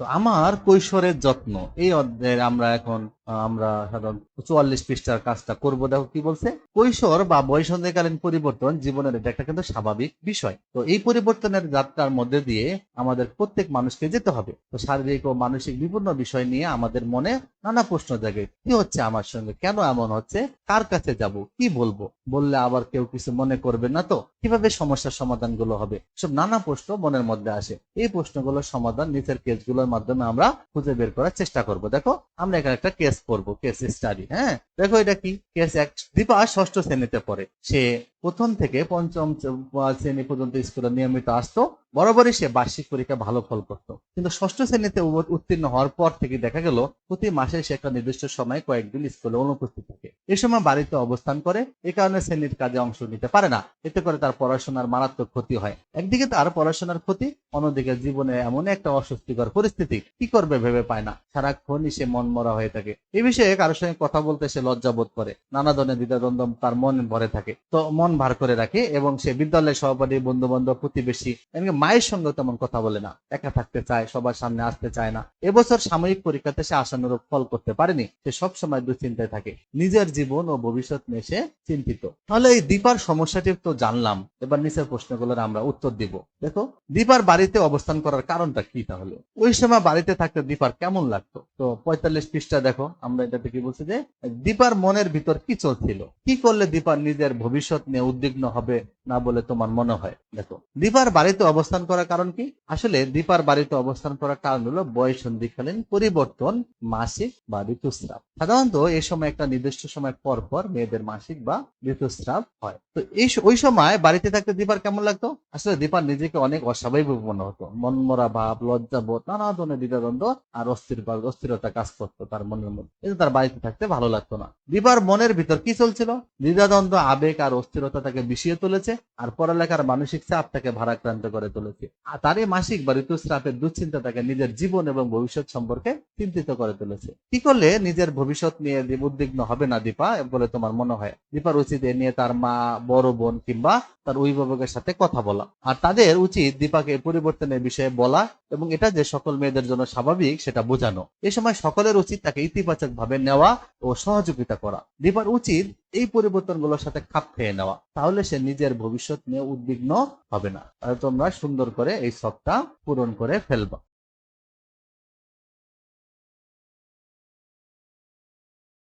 তো আমার কৈশোরের যত্ন এই অধ্যায়ের আমরা এখন আমরা সাধারণত চুয়াল্লিশ পৃষ্ঠার কাজটা করব। দেখো কি বলছে? কৈশোর বা বয়সন্ধিকালীন পরিবর্তন জীবনের এটা একটা কিন্তু স্বাভাবিক বিষয়। তো এই পরিবর্তনের যাত্রার মধ্যে দিয়ে আমাদের প্রত্যেক মানুষকে যেতে হবে। তো শারীরিক ও মানসিক বিভিন্ন বিষয় নিয়ে আমাদের মনে নানা প্রশ্ন জাগে। কি হচ্ছে আমার সঙ্গে? কেন এমন হচ্ছে? কার কাছে যাব? কি বলব? বললে আবার কেউ কিছু মনে করবে না তো? কীভাবে সমস্যার সমাধানগুলো হবে? সব নানা প্রশ্ন মনের মধ্যে আসে। এই প্রশ্নগুলোর সমাধান নিচের কেসগুলোর মাধ্যমে আমরা খুঁজে বের করার চেষ্টা করব। দেখো, আমরা এখানে একটা কেস করব কেস স্টাডি হ্যাঁ? দেখো এটা কি? কেস এক দীপা ষষ্ঠ শ্রেণীতে পড়ে। সে প্রথম থেকে পঞ্চম শ্রেণি পর্যন্ত স্কুলে নিয়মিত আসতো। বরাবরই সে বার্ষিক পরীক্ষা ভালো ফল করত। কিন্তু ষষ্ঠ শ্রেণীতে উত্তীর্ণ হওয়ার পর থেকে দেখা গেল, প্রতি মাসে সে একটা নির্দিষ্ট সময় কয়েকদিন স্কুলে অনুপস্থিত থাকে। এ সময় বাড়িতে অবস্থান করে, এ কারণে শ্রেণির কাজে অংশ নিতে পারে না। এতে করে তার পড়াশোনার মারাত্মক ক্ষতি হয়। একদিকে তার পড়াশোনার ক্ষতি, অন্যদিকে জীবনে এমন একটা অস্বস্তিকর পরিস্থিতি, কি করবে ভেবে পায় না। সারাক্ষণই সে মন মরা হয়ে থাকে। এ বিষয়ে কারোর সঙ্গে কথা বলতে সে লজ্জা বোধ করে। নানা ধরনের দ্বিধাদ্বন্দ্ব তার মন ভরে থাকে। তো মন ভার করে রাখে এবং সে বিদ্যালয়ের সহপাঠী বন্ধু বান্ধব প্রতিবেশী, এমনকি মায়ের সঙ্গে তেমন কথা বলে না। একা থাকতে চায়, সবার সামনে আসতে চায় না। এবছর সাময়িক পরীক্ষাতে সে আশানুরূপ ফল করতে পারেনি। সে সব সময় দুশ্চিন্তায় থাকে। নিজের জীবন ও ভবিষ্যৎ নিয়ে সে চিন্তিত। তাহলে এই দীপার সমস্যাটি তো জানলাম। এবার নিচের প্রশ্নগুলোর আমরা উত্তর দিব। দেখো, দীপার বাড়িতে অবস্থান করার কারণটা কি তাহলে? ওই সময় বাড়িতে থাকতে দীপার কেমন লাগতো? তো পঁয়তাল্লিশ পৃষ্ঠা দেখো, আমরা এটাতে কি বলছি যে, দীপার মনের ভিতর কি চলছিল? কি করলে দীপার নিজের ভবিষ্যৎ নিয়ে উদ্বিগ্ন হবে না বলে তোমার মনে হয়? দেখো, দীপার বাড়িতে অবস্থান করার কারণ কি? আসলে দীপার বাড়িতে অবস্থান করার কারণ হলো বয়স সন্ধিকালীন পরিবর্তন, মাসিক বা ঋতুস্রাব। সাধারণত এই সময় একটা নির্দিষ্ট সময় পর পর মেয়েদের মাসিক বা ঋতুস্রাব হয়। তো এই ওই সময় বাড়িতে থাকতে দীপার কেমন লাগতো? আসলে দীপার নিজেকে অনেক অস্বাভাবিক মনে হতো। মনমরা ভাব লজ্জা বোধ নানা ধরনের দ্বিধাদ্বন্দ্ব আর অস্থির অস্থিরতা কাজ করতো তার মনের মধ্যে। কিন্তু তার বাড়িতে থাকতে ভালো লাগতো না। দীপার মনের ভিতর কি চলছিল? দ্বিধাদ্বন্দ্ব, আবেগ আর অস্থিরতা তাকে বিষিয়ে তুলেছে আর পড়ালেখার মানসিক চাপ তাকে ভারাক্রান্ত করে তুলেছে তার এই মাসিক বা ঋতুস্রাপের দুশ্চিন্তা তাকে নিজের জীবন এবং ভবিষ্যৎ সম্পর্কে চিন্তিত করে তুলেছে। কি করলে নিজের ভবিষ্যৎ নিয়ে উদ্বিগ্ন হবে না দীপা বলে তোমার মনে হয়? দীপার উচিত এ নিয়ে তার মা, বড় বোন কিংবা তার অভিভাবকের সাথে কথা বলা। আর তাদের উচিত দীপাকে পরিবর্তনের বিষয়ে বলা এবং এটা যে সকল মেয়েদের জন্য স্বাভাবিক, সেটা বোঝানো। এ সময় সকলের উচিত তাকে ইতিবাচক ভাবে নেওয়া ও সহযোগিতা করা। দীপার উচিত এই পরিবর্তনগুলোর সাথে খাপ খেয়ে নেওয়া। তাহলে সে নিজের ভবিষ্যৎ নিয়ে উদ্বিগ্ন হবে না। তোমরা সুন্দর করে এই শখটা পূরণ করে ফেলবা।